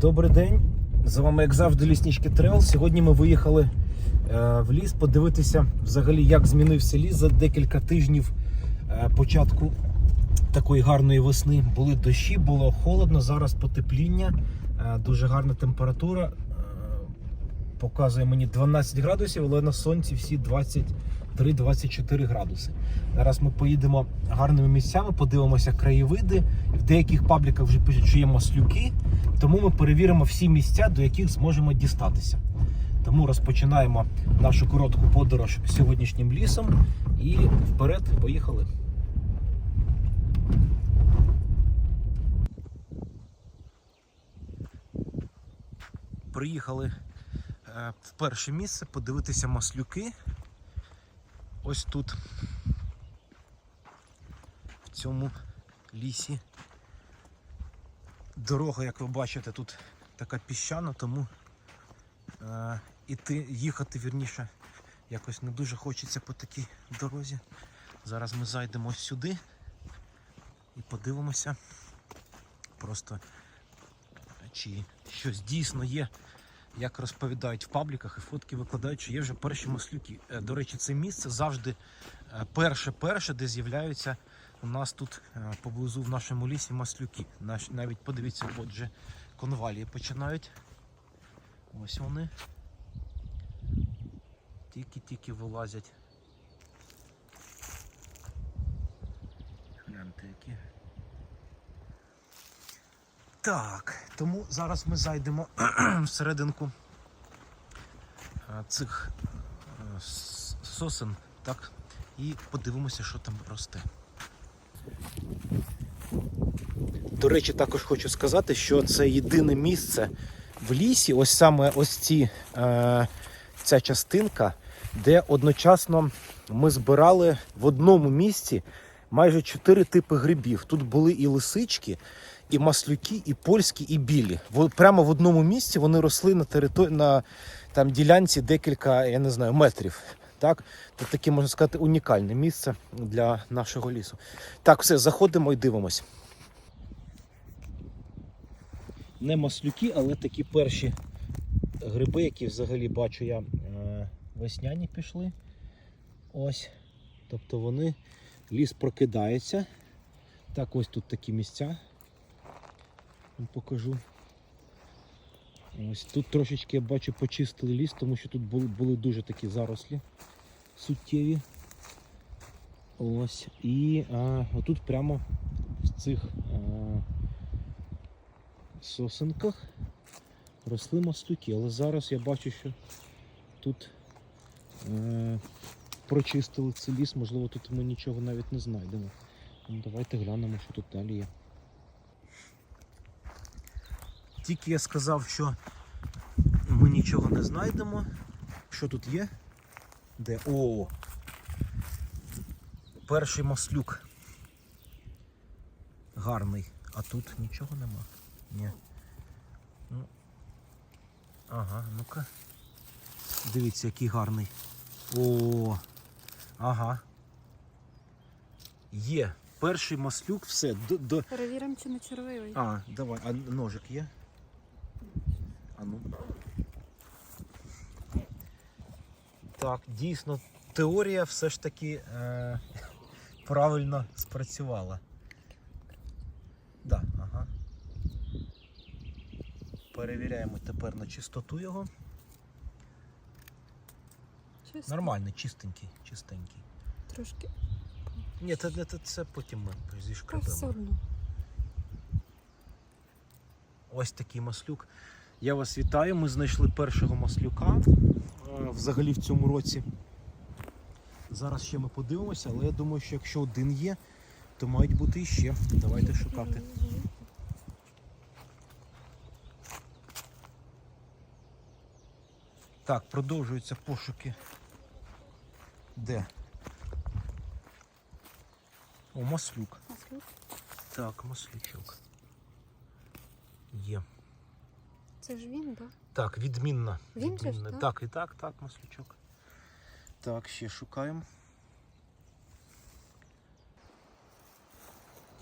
Добрий день. З вами, як завжди, ліснички Трел. Сьогодні ми виїхали е, в ліс подивитися, взагалі, як змінився ліс за декілька тижнів е, початку такої гарної весни. Були дощі, було холодно, зараз потепління, е, дуже гарна температура. Показує мені 12 градусів, але на сонці всі 23-24 градуси. Зараз ми поїдемо гарними місцями, подивимося краєвиди. В деяких пабліках вже є маслюки. Тому ми перевіримо всі місця, до яких зможемо дістатися. Тому розпочинаємо нашу коротку подорож сьогоднішнім лісом і вперед поїхали. Приїхали е, в перше місце подивитися маслюки. Ось тут, в цьому лісі. Дорога, як ви бачите, тут така піщана, тому е, іти, їхати вірніше якось не дуже хочеться по такій дорозі. Зараз ми зайдемо сюди і подивимося просто чи щось дійсно є, як розповідають в пабліках і фотки викладають, що є вже перші маслюки. Е, До речі, це місце завжди перше-перше, де з'являються у нас тут е, поблизу в нашому лісі маслюки. Навіть подивіться, от же конвалії починають. Ось вони. Тільки-тільки вилазять. Гляньте які. Так, тому зараз ми зайдемо всерединку е, цих е, сосен, так, і подивимося, що там росте. До речі, також хочу сказати, що це єдине місце в лісі, ось саме ось ці, е, ця частинка, де одночасно ми збирали в одному місці майже чотири типи грибів. Тут були і лисички, і маслюки, і польські, і білі. Прямо в одному місці вони росли на території на там, ділянці декілька, я не знаю, метрів. Так, це таке можна сказати унікальне місце для нашого лісу. Так, все, заходимо і дивимось. Не маслюки, але такі перші гриби, які взагалі бачу я е, весняні пішли. Ось. Тобто вони, ліс прокидається. Так, ось тут такі місця. Покажу. Ось тут трошечки я бачу почистили ліс, тому що тут були, були дуже такі зарослі суттєві. Ось. І а, отут прямо в цих а, сосенках росли маслюки. Але зараз я бачу, що тут е, прочистили цей ліс, можливо, тут ми нічого навіть не знайдемо. Ну, давайте глянемо, що тут далі є. Тільки я сказав, що ми нічого не знайдемо. Що тут є? Де? О! Перший маслюк. Гарний. А тут нічого нема. Ні. Ну. Ага, ну-ка. Дивіться, який гарний. О! Ага. Є. Перший маслюк, все. До, до... Перевіримо, чи не червивий. А, давай, а ножик є? А ну. Так, дійсно, теорія все ж таки е, правильно спрацювала. Да, ага. Перевіряємо тепер на чистоту його. Чисто. Нормальний, чистенький, чистенький. Трошки. Ні, це, це, це потім ми зішкребемо. Ось такий маслюк. Я вас вітаю. Ми знайшли першого маслюка е, взагалі в цьому році. Зараз ще ми подивимося, але я думаю, що якщо один є, то мають бути іще. Давайте шукати. Так, продовжуються пошуки. Де? О, маслюк. Маслюк. Так, маслючок. Є. Це ж він, так? Так, відмінна. Він же ж, відмінна. так? Так, і так, так, маслючок. Так, ще шукаємо.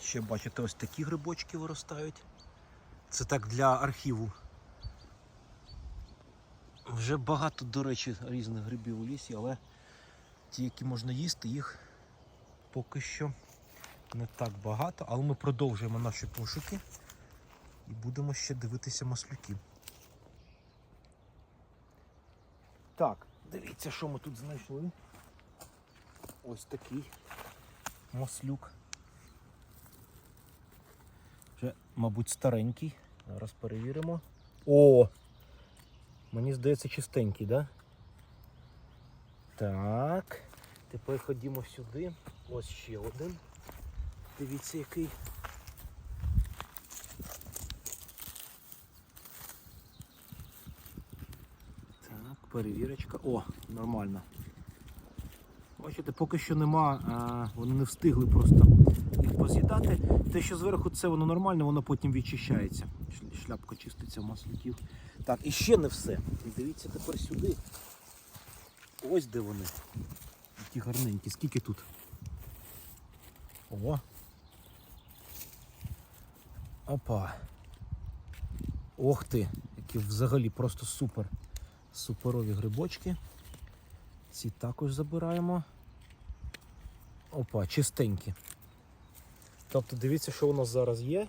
Ще бачите, ось такі грибочки виростають. Це так для архіву Вже багато, до речі, різних грибів у лісі, але ті, які можна їсти, їх поки що не так багато. Але ми продовжуємо наші пошуки і будемо ще дивитися маслюків. Так, дивіться, що ми тут знайшли. Ось такий маслюк. Вже, мабуть, старенький. Зараз перевіримо. О! Мені здається, чистенький, да? Так. Тепер ходімо сюди. Ось ще один. Дивіться, який. Так, перевірочка. О, нормально. Бачите, поки що нема, вони не встигли просто їх поз'їдати. Те, що зверху це воно нормально, воно потім відчищається. Шляпка чиститься в маслюків. Так, і ще не все. Дивіться тепер сюди. Ось де вони. Які гарненькі. Скільки тут? О. Опа. Ох ти, які взагалі просто супер. Суперові грибочки. Ці також забираємо. Опа, чистенькі. Тобто дивіться, що у нас зараз є.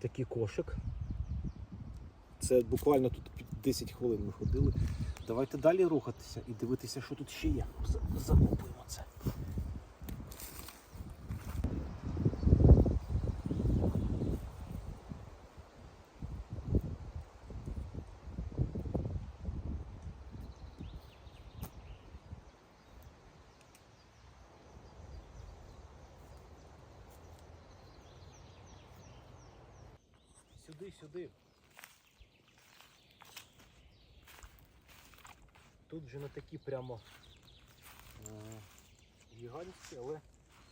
Такий кошик. Це буквально тут під 10 хвилин ми ходили. Давайте далі рухатися і дивитися, що тут ще є. За- Закупуємо це. Сюди, сюди. Тут вже не такі прямо е, гігантські, але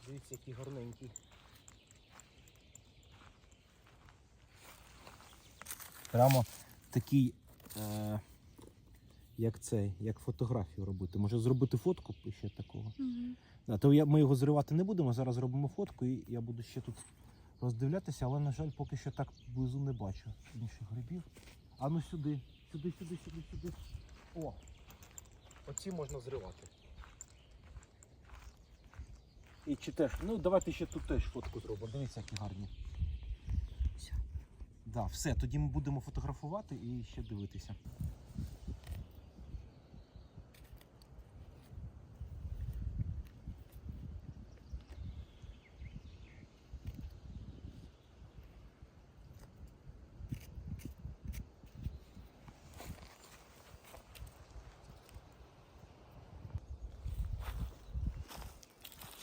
дивіться, які гарненькі. Прямо такий, е, як цей, як фотографію робити. Може зробити фотку ще такого. Угу. Да, то я, ми його зривати не будемо. Зараз робимо фотку і я буду ще тут роздивлятися, але, на жаль, поки що так близу не бачу інших грибів. А ну сюди, сюди, сюди, сюди, сюди. О! Оці можна зривати. І чи теж, ну давайте ще тут теж фотку зробимо. Дивіться, які гарні. Все. Да, все, тоді ми будемо фотографувати і ще дивитися.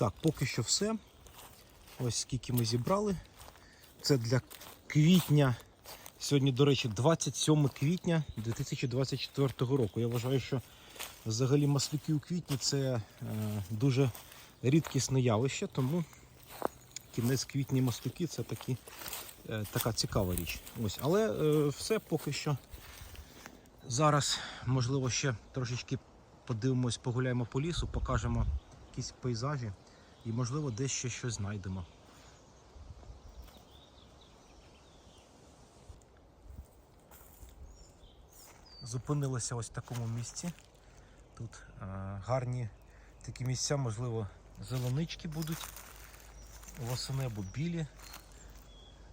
Так, поки що все. Ось скільки ми зібрали. Це для квітня. Сьогодні, до речі, 27 квітня 2024 року. Я вважаю, що взагалі маслюки у квітні це е, дуже рідкісне явище, тому кінець квітня і маслюки це такі, е, така цікава річ. Ось, але е, все поки що. Зараз, можливо, ще трошечки подивимось, погуляємо по лісу, покажемо якісь пейзажі і, можливо, десь ще щось знайдемо. Зупинилися ось в такому місці. Тут е, гарні такі місця, можливо, зеленички будуть восени або білі.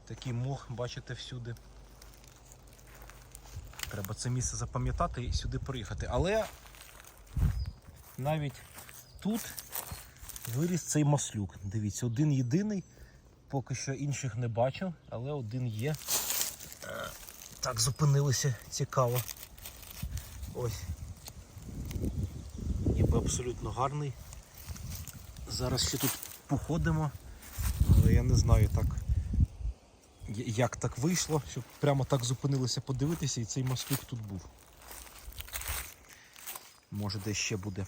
Такий мох бачите всюди. Треба це місце запам'ятати і сюди приїхати. Але навіть тут виріс цей маслюк. Дивіться, один єдиний. Поки що інших не бачив, але один є. Так, зупинилися, цікаво. Ось. Ніби абсолютно гарний. Зараз ще тут походимо, але я не знаю так, як так вийшло, щоб прямо так зупинилися подивитися і цей маслюк тут був. Може десь ще буде.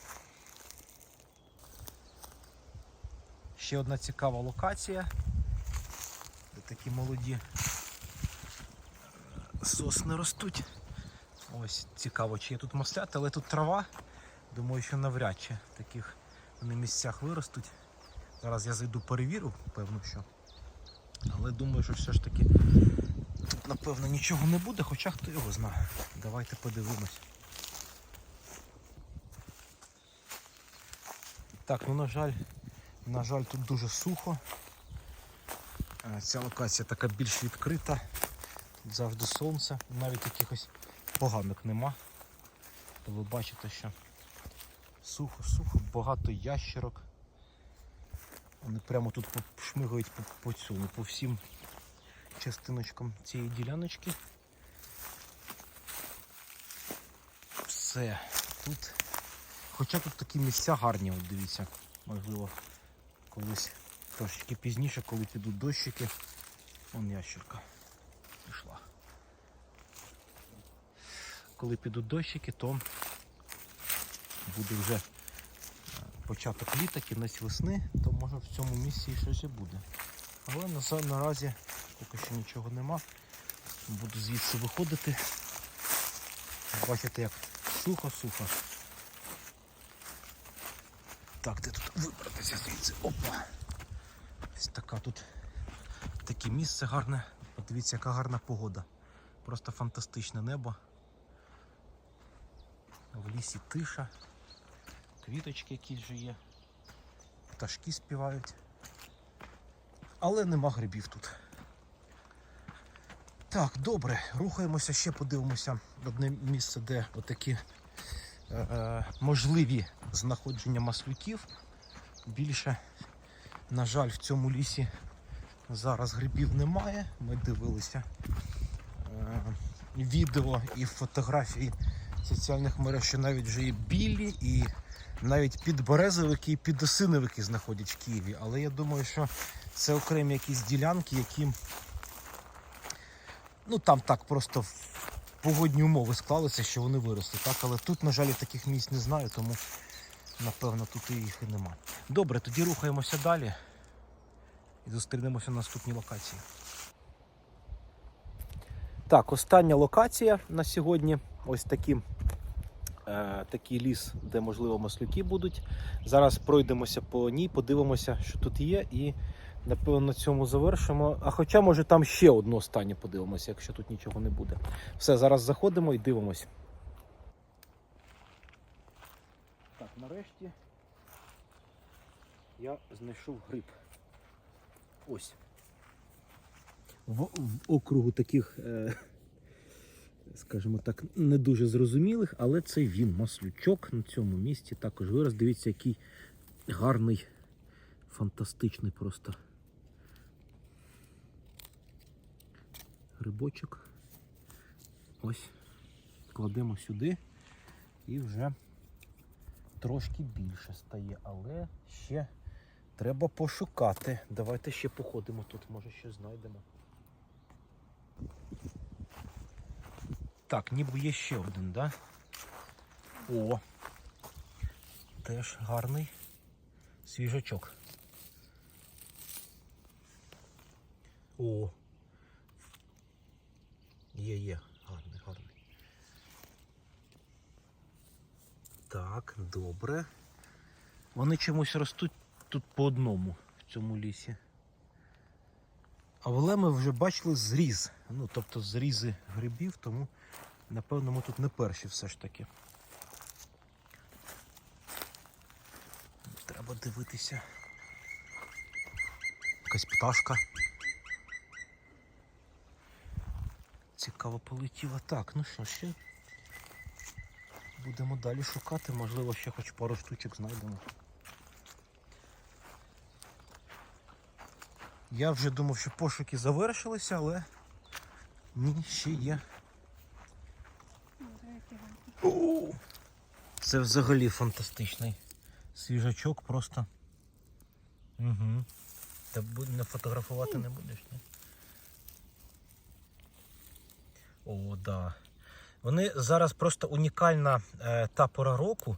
Ще одна цікава локація, де такі молоді сосни ростуть. Ось цікаво, чи є тут маслята, але тут трава. Думаю, що навряд чи таких вони місцях виростуть. Зараз я зайду перевірю, певно що. Але думаю, що все ж таки тут напевно нічого не буде, хоча хто його знає. Давайте подивимось. Так, ну на жаль на жаль, тут дуже сухо. Е, Ця локація така більш відкрита. Тут завжди сонце, навіть якихось поганок нема. То ви бачите, що сухо, сухо, багато ящерок. Вони прямо тут шмигають по, по цьому, по всім частиночкам цієї діляночки. Все. Тут. Хоча тут такі місця гарні, от дивіться. Можливо, колись трошечки пізніше, коли підуть дощики. Вон ящерка пішла. Коли підуть дощики, то буде вже е, початок літа, кінець весни, то може в цьому місці щось і буде. Але на, наразі поки що нічого нема. Буду звідси виходити. Бачите, як сухо-сухо. Так, де тут вибратися звідси? Опа! Ось така тут таке місце гарне. Подивіться, яка гарна погода. Просто фантастичне небо. В лісі тиша, квіточки якісь вже є, пташки співають. Але нема грибів тут. Так, добре, рухаємося, ще подивимося одне місце, де отакі е, е, можливі знаходження маслюків. Більше, на жаль, в цьому лісі зараз грибів немає. Ми дивилися е, відео і фотографії соціальних мереж, що навіть вже є білі і навіть підберезовики і підосиновики знаходять в Києві. Але я думаю, що це окремі якісь ділянки, які ну там так просто погодні умови склалися, що вони виросли. Так? Але тут, на жаль, я таких місць не знаю, тому напевно тут і їх і нема. Добре, тоді рухаємося далі і зустрінемося на наступній локації. Так, остання локація на сьогодні. Ось такі, е, такий ліс, де можливо маслюки будуть. Зараз пройдемося по ній, подивимося, що тут є, і напевно на цьому завершимо. А хоча, може, там ще одну останню подивимося, якщо тут нічого не буде. Все, зараз заходимо і дивимося. Нарешті я знайшов гриб. Ось. В, в округу таких, е, скажімо так, не дуже зрозумілих, але це він, маслючок на цьому місці також вирос. Дивіться, який гарний, фантастичний просто грибочок. Ось. Кладемо сюди і вже трошки більше стає, але ще треба пошукати. Давайте ще походимо тут, може щось знайдемо. Так, ніби є ще один, да? О! Теж гарний свіжачок. О! Є, є, гарний, гарний. Так, добре. Вони чомусь ростуть тут по одному в цьому лісі. Але ми вже бачили зріз. Ну, тобто зрізи грибів, тому напевно ми тут не перші все ж таки. Треба дивитися. Якась пташка. Цікаво полетіла. Так, ну що, ще будемо далі шукати, можливо, ще хоч пару штучок знайдемо. Я вже думав, що пошуки завершилися, але ні, ще є. Це взагалі фантастичний свіжачок просто. Угу. Та не фотографувати не будеш, ні? О, да. Вони зараз просто унікальна е, та пора року,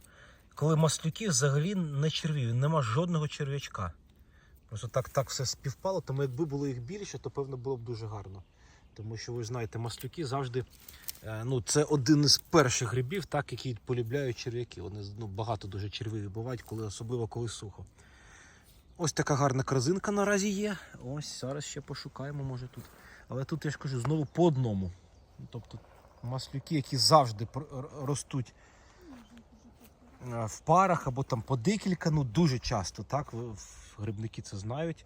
коли маслюки взагалі не черві, нема жодного черв'ячка. Просто так, так все співпало, тому якби було їх більше, то певно було б дуже гарно. Тому що ви знаєте, маслюки завжди. е, Ну, це один із перших грибів, так, які полюбляють черв'яки. Вони ну, багато дуже червиві бувають, коли, особливо коли сухо. Ось така гарна корзинка наразі є. Ось зараз ще пошукаємо, може тут. Але тут я ж кажу, знову по одному. Тобто маслюки, які завжди ростуть е, в парах або там по декілька, ну дуже часто, так, грибники це знають.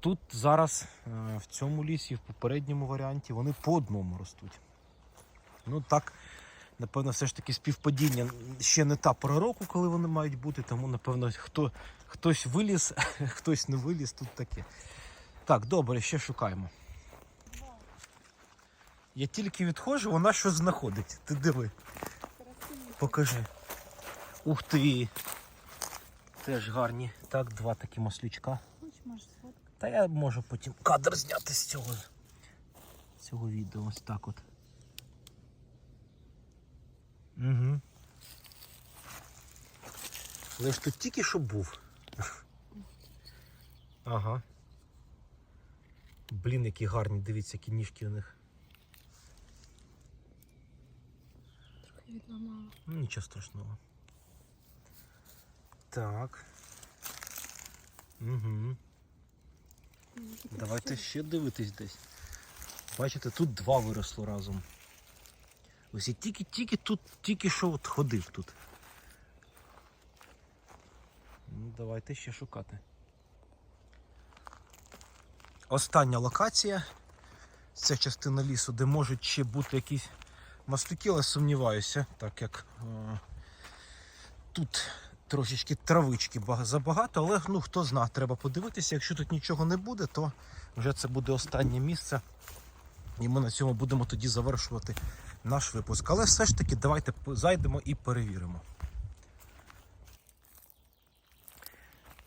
Тут зараз е, в цьому лісі, в попередньому варіанті, вони по одному ростуть. Ну так, напевно, все ж таки співпадіння ще не та пора року, коли вони мають бути, тому, напевно, хто, хтось виліз, хтось не виліз, тут таке. Так, добре, ще шукаємо. Я тільки відходжу, вона щось знаходить. Ти диви. Покажи. Ух ти. Теж гарні. Так, два такі маслючка. Та я можу потім кадр зняти з цього, цього відео. Ось так от. Угу. Але ж тут тільки що був. Ага. Блін, які гарні, дивіться, які ніжки у них. Ну, Нічого страшного. Так. Угу. Давайте ще дивитись десь. Бачите, тут два виросло разом. Ось я тільки, тільки тут, тільки що от ходив тут. Ну, давайте ще шукати. Остання локація. Це частина лісу, де можуть ще бути якісь маслюки, але сумніваюся, так як е, тут трошечки травички забагато, але ну хто зна, треба подивитися. Якщо тут нічого не буде, то вже це буде останнє місце. І ми на цьому будемо тоді завершувати наш випуск. Але все ж таки давайте зайдемо і перевіримо.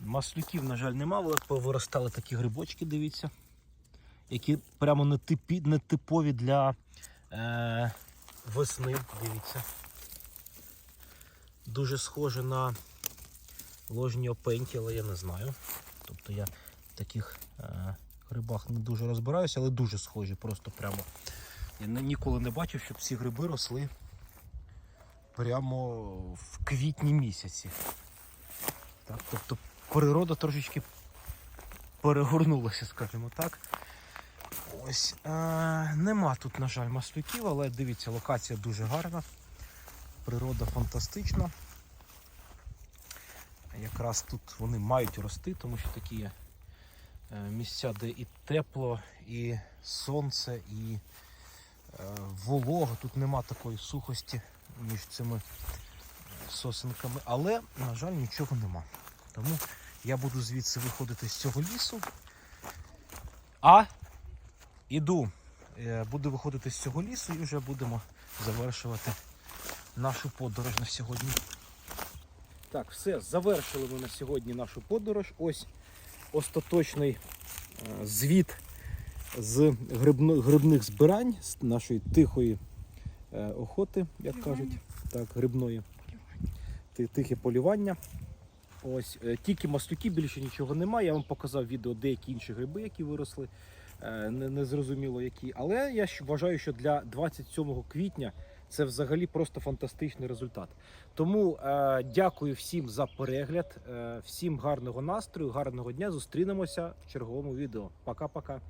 Маслюків, на жаль, нема, але повиростали такі грибочки, дивіться, які прямо не типові для е, весни, дивіться. Дуже схоже на ложні опеньки, але я не знаю. Тобто я в таких е, грибах не дуже розбираюся, але дуже схожі, просто прямо. Я ніколи не бачив, щоб ці гриби росли прямо в квітні місяці. Так, тобто природа трошечки перегорнулася, скажімо так. Ось е, нема тут, на жаль, маслюків, але дивіться, локація дуже гарна. Природа фантастична. Якраз тут вони мають рости, тому що такі є е, місця, де і тепло, і сонце, і е, волога. Тут нема такої сухості між цими е, сосенками. Але, на жаль, нічого нема. Тому я буду звідси виходити з цього лісу. А іду. Е, Буду виходити з цього лісу і вже будемо завершувати нашу подорож на сьогодні. Так, все, завершили ми на сьогодні нашу подорож. Ось остаточний е, звіт з грибних збирань, з нашої тихої е, охоти, як кажуть, так, грибної. Тихе полювання. Ось тільки маслюки, більше нічого немає. Я вам показав відео деякі інші гриби, які виросли. Е, Не, не зрозуміло які. Але я вважаю, що для 27 квітня це взагалі просто фантастичний результат. Тому е, дякую всім за перегляд, е, всім гарного настрою, гарного дня. Зустрінемося в черговому відео. Пока-пока.